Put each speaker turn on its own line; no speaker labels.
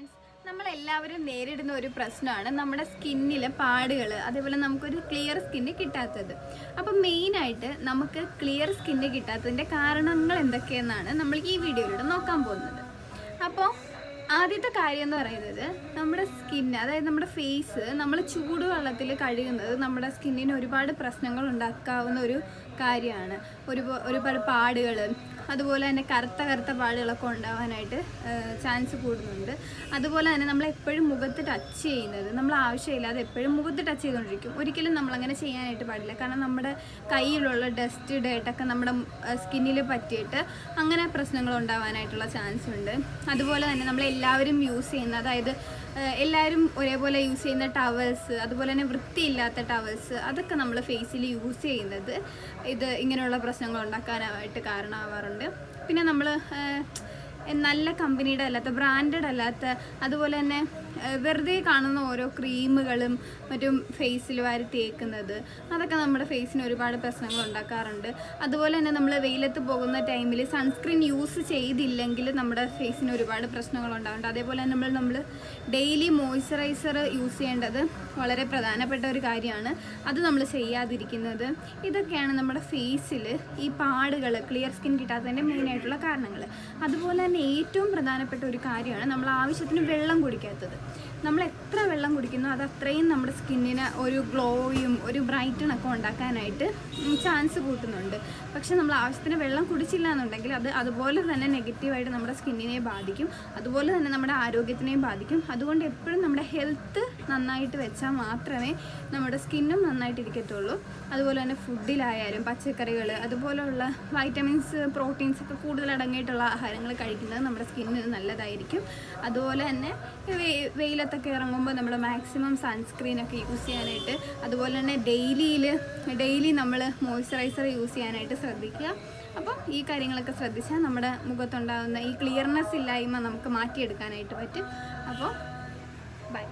Friends നമ്മളെല്ലാവരും നേരിടുന്ന ഒരു പ്രശ്നമാണ് നമ്മുടെ സ്കിന്നിലെ പാടുകൾ അതേപോലെ നമുക്കൊരു ക്ലിയർ സ്കിന്ന് കിട്ടാത്തത്. അപ്പം മെയിനായിട്ട് നമുക്ക് ക്ലിയർ സ്കിന്ന് കിട്ടാത്തതിന്റെ കാരണങ്ങൾ എന്തൊക്കെയെന്നാണ് നമ്മൾ ഈ വീഡിയോയിലൂടെ നോക്കാൻ പോകുന്നത്. അപ്പോൾ ആദ്യത്തെ കാര്യം എന്ന് പറയുന്നത് നമ്മുടെ സ്കിന്ന് അതായത് നമ്മുടെ ഫേസ് നമ്മൾ ചൂടുവെള്ളത്തിൽ കഴുകുന്നത് നമ്മുടെ സ്കിന്നിന് ഒരുപാട് പ്രശ്നങ്ങൾ ഉണ്ടാക്കാവുന്ന ഒരു കാര്യമാണ്. ഒരു ഒരുപാട് പാടുകൾ അതുപോലെ തന്നെ കറുത്ത കറുത്ത പാടുകളൊക്കെ ഉണ്ടാവാനായിട്ട് ചാൻസ് കൂടുന്നുണ്ട്. അതുപോലെ തന്നെ നമ്മൾ എപ്പോഴും മുഖത്ത് ടച്ച് ചെയ്യുന്നത് നമ്മൾ ആവശ്യമില്ലാതെ എപ്പോഴും മുഖത്ത് ടച്ച് ചെയ്തുകൊണ്ടിരിക്കും. ഒരിക്കലും നമ്മളങ്ങനെ ചെയ്യാനായിട്ട് പാടില്ല. കാരണം നമ്മുടെ കയ്യിലുള്ള ഡസ്റ്റ് ഡേട്ടൊക്കെ നമ്മുടെ സ്കിന്നിൽ പറ്റിയിട്ട് അങ്ങനെ പ്രശ്നങ്ങൾ ഉണ്ടാവാനായിട്ടുള്ള ചാൻസ് ഉണ്ട്. അതുപോലെ തന്നെ നമ്മൾ എല്ലാവരും യൂസ് ചെയ്യുന്ന അതായത് എല്ലാവരും ഒരേപോലെ യൂസ് ചെയ്യുന്ന ടവൽസ് അതുപോലെ തന്നെ വൃത്തിയില്ലാത്ത ടവൽസ് അതൊക്കെ നമ്മൾ ഫേസിൽ യൂസ് ചെയ്യുന്നത് ഇത് ഇങ്ങനെയുള്ള പ്രശ്നങ്ങൾ ഉണ്ടാക്കാനായിട്ട് കാരണമാവാറുണ്ട്. പിന്നെ നമ്മൾ നല്ല കമ്പനിയുടെ അല്ലാത്ത ബ്രാൻഡഡ് അല്ലാത്ത അതുപോലെ തന്നെ വെറുതെ കാണുന്ന ഓരോ ക്രീമുകളും മറ്റും ഫേസിൽ വാരി തേക്കുന്നത്. അതൊക്കെ നമ്മുടെ ഫേസിന് ഒരുപാട് പ്രശ്നങ്ങൾ ഉണ്ടാക്കാറുണ്ട്. അതുപോലെ തന്നെ നമ്മൾ വെയിലത്ത് പോകുന്ന ടൈമിൽ സൺസ്ക്രീൻ യൂസ് ചെയ്തില്ലെങ്കിൽ നമ്മുടെ ഫേസിന് ഒരുപാട് പ്രശ്നങ്ങൾ ഉണ്ടാകുന്നുണ്ട് അതേപോലെ തന്നെ നമ്മൾ നമ്മൾ ഡെയിലി മോയ്സ്ചറൈസർ യൂസ് ചെയ്യേണ്ടത് വളരെ പ്രധാനപ്പെട്ട ഒരു കാര്യമാണ്. അത് നമ്മൾ ചെയ്യാതിരിക്കുന്നത്. ഇതൊക്കെയാണ് നമ്മുടെ ഫേസിൽ ഈ പാടുകൾ ക്ലിയർ സ്കിൻ കിട്ടാത്തതിന്റെ മെയിനായിട്ടുള്ള കാരണങ്ങൾ അതുപോലെ തന്നെ ഏറ്റവും പ്രധാനപ്പെട്ട ഒരു കാര്യമാണ് നമ്മൾ ആവശ്യത്തിന് വെള്ളം കുടിക്കാത്തത്. നമ്മൾ എത്ര വെള്ളം കുടിക്കുന്നു അത് അത്രയും നമ്മുടെ സ്കിന്നിന് ഒരു ഗ്ലോയും ഒരു ബ്രൈറ്റണൊക്കെ ഉണ്ടാക്കാനായിട്ട് ചാൻസ് കൂട്ടുന്നുണ്ട്. പക്ഷെ നമ്മൾ ആവശ്യത്തിന് വെള്ളം കുടിച്ചില്ല എന്നുണ്ടെങ്കിൽ അത് അതുപോലെ തന്നെ നെഗറ്റീവായിട്ട് നമ്മുടെ സ്കിന്നിനെ ബാധിക്കും അതുപോലെ തന്നെ നമ്മുടെ ആരോഗ്യത്തിനെയും ബാധിക്കും. അതുകൊണ്ട് എപ്പോഴും നമ്മുടെ ഹെൽത്ത് നന്നായിട്ട് വെച്ചാൽ മാത്രമേ നമ്മുടെ സ്കിന്നും നന്നായിട്ട് ഇരിക്കത്തുള്ളൂ അതുപോലെ തന്നെ ഫുഡിലായാലും പച്ചക്കറികൾ അതുപോലെയുള്ള വൈറ്റമിൻസ് പ്രോട്ടീൻസ് ഒക്കെ കൂടുതൽ അടങ്ങിയിട്ടുള്ള ആഹാരങ്ങൾ കഴിക്കുന്നത് നമ്മുടെ സ്കിന്നിന് നല്ലതായിരിക്കും. അതുപോലെ തന്നെ വെയിലത്തൊക്കെ ഇറങ്ങുമ്പോൾ നമ്മൾ മാക്സിമം സൺസ്ക്രീനൊക്കെ യൂസ് ചെയ്യാനായിട്ട് അതുപോലെ തന്നെ ഡെയിലിയിൽ ഡെയിലി നമ്മൾ മോയ്സ്ചറൈസർ യൂസ് ചെയ്യാനായിട്ട് ശ്രദ്ധിക്കുക. അപ്പം ഈ കാര്യങ്ങളൊക്കെ ശ്രദ്ധിച്ചാൽ നമ്മുടെ മുഖത്തുണ്ടാകുന്ന ഈ ക്ലിയർനെസ് ഇല്ലായ്മ നമുക്ക് മാറ്റിയെടുക്കാനായിട്ട് പറ്റും. അപ്പോൾ ബൈ